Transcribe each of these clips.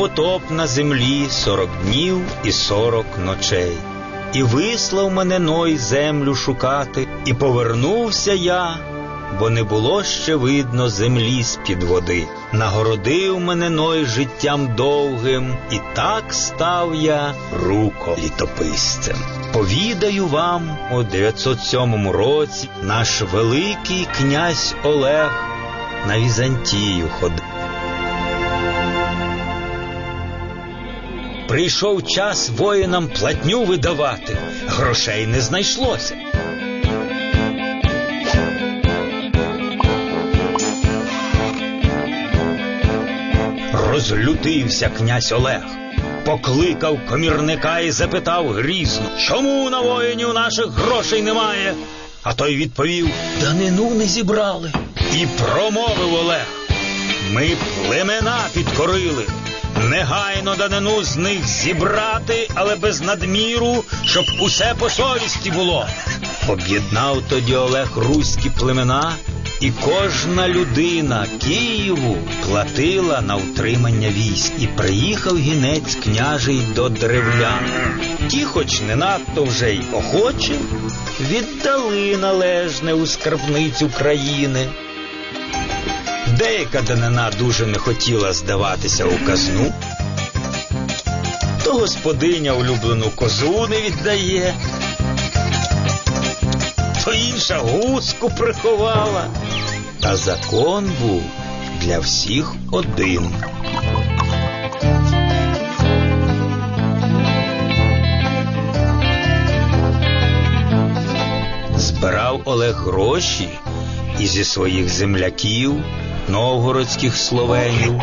потоп на землі сорок днів і сорок ночей. І вислав мене Ной землю шукати, і повернувся я, бо не було ще видно землі з-під води. Нагородив мене Ной життям довгим, і так став я руко літописцем. Повідаю вам у 907 році наш великий князь Олег на Візантію ходив. Прийшов час воїнам платню видавати, грошей не знайшлося. Розлютився князь Олег, покликав комірника і запитав грізно, чому на воїнів наших грошей немає? А той відповів: Данину не зібрали. І промовив Олег. Ми племена підкорили. Негайно данину з них зібрати, але без надміру, щоб усе по совісті було. Об'єднав тоді Олег руські племена, і кожна людина Києву платила на утримання військ. І приїхав гінець княжий до древлян. Ті, хоч не надто вже й охочі, віддали належне у скарбницю країни. Деяка данина дуже не хотіла здаватися у казну, то господиня улюблену козу не віддає, то інша гуску приховала, а закон був для всіх один. Збирав Олег гроші і зі своїх земляків новгородських словенів.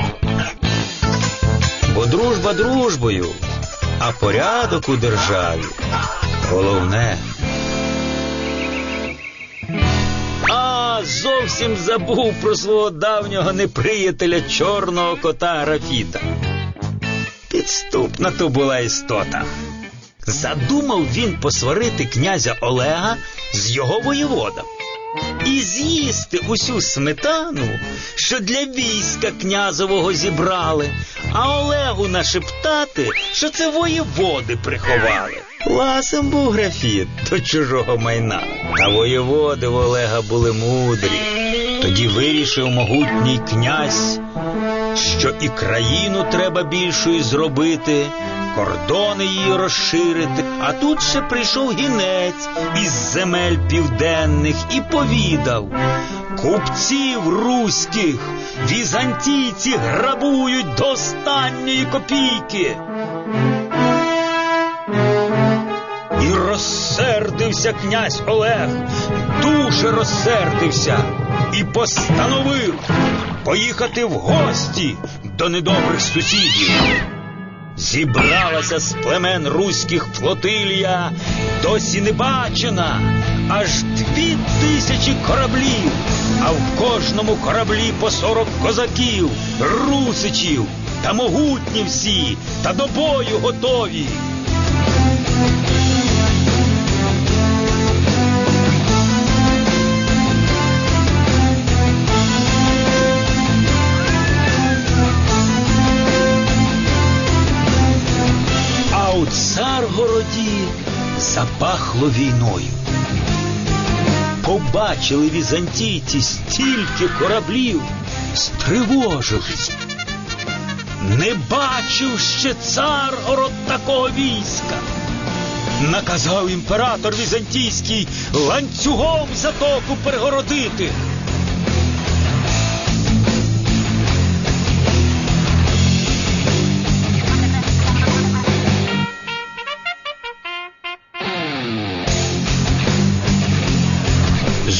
Бо дружба дружбою, а порядок у державі головне. А зовсім забув про свого давнього неприятеля чорного кота Рафіта. Підступна то була істота. Задумав він посварити князя Олега з його воєводом і з'їсти усю сметану, що для війська князового зібрали, а Олегу нашептати, що це воєводи приховали. Ласом був графіт до чужого майна. А воєводи в Олега були мудрі. Тоді вирішив могутній князь, що і країну треба більшою зробити, кордони її розширити. А тут ще прийшов гінець із земель південних і повідав. Купців руських візантійці грабують до останньої копійки. І розсердився князь Олег, дуже розсердився і постановив поїхати в гості до недобрих сусідів. Зібралася з племен руських флотилія, досі не бачена, аж дві тисячі кораблів, а в кожному кораблі по сорок козаків, русичів, та могутні всі, та до бою готові. Запахло війною. Побачили візантійці стільки кораблів, стривожились. Не бачив ще Царгород такого війська. Наказав імператор візантійський ланцюгом затоку перегородити.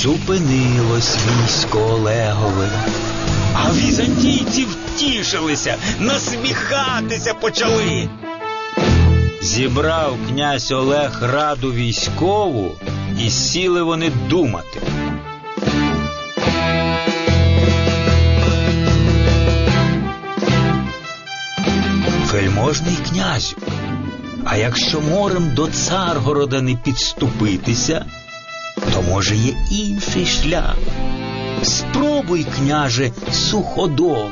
Зупинилось військо Олегове, а візантійці втішилися, насміхатися почали. Зібрав князь Олег раду військову, і сіли вони думати. Вельможний князю, а якщо морем до Царгорода не підступитися, то може є інший шлях. Спробуй, княже, суходоло!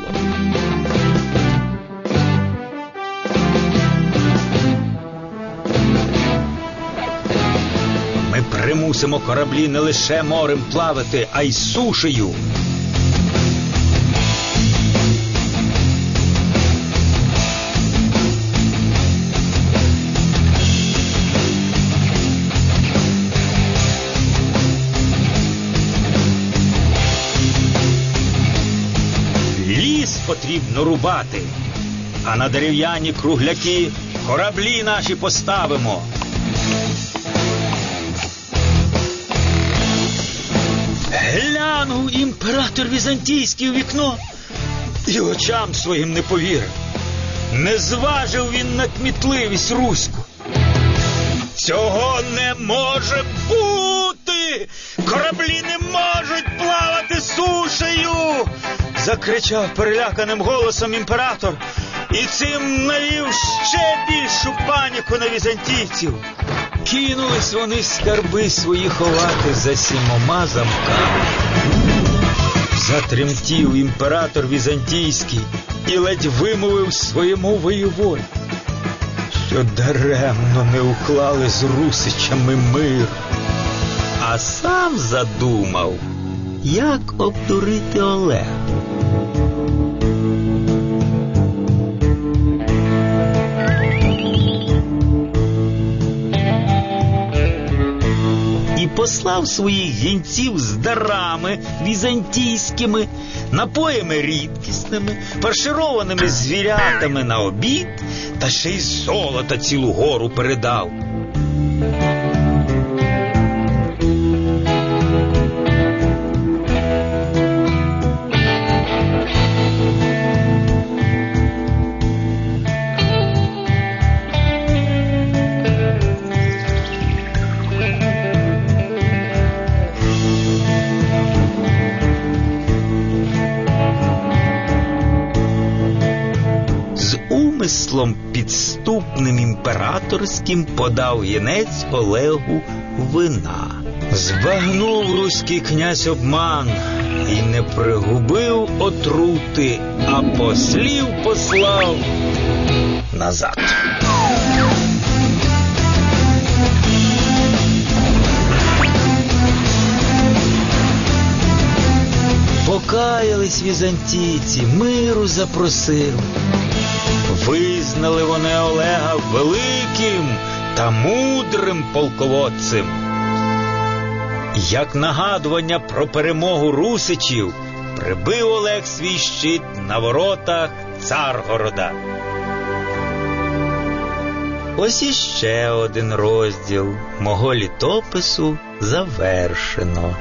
Ми примусимо кораблі не лише морем плавати, а й сушею. Потрібно рубати, а на дерев'яні кругляки кораблі наші поставимо. Глянув імператор Візантійський у вікно і очам своїм не повірив. Не зважив він на кмітливість руську. Цього не може бути! Кораблі не можуть плавати сушею! Закричав переляканим голосом імператор і цим навів ще більшу паніку на візантійців. Кинулись вони скарби свої ховати за сімома замками. Затремтів імператор візантійський і ледь вимовив своєму воєводі, що даремно не уклали з русичами мир, а сам задумав, як обдурити Олега. Послав своїх гінців з дарами візантійськими, напоями рідкісними, фаршированими звірятами на обід, та ще й золота цілу гору передав. Умислом підступним імператорським подав єнець Олегу вина. Збагнув руський князь обман і не пригубив отрути, а послів послав назад. Покаялись візантійці, миру запросили. Визнали вони Олега великим та мудрим полководцем. Як нагадування про перемогу русичів, прибив Олег свій щит на воротах Царгорода. Ось іще один розділ мого літопису завершено.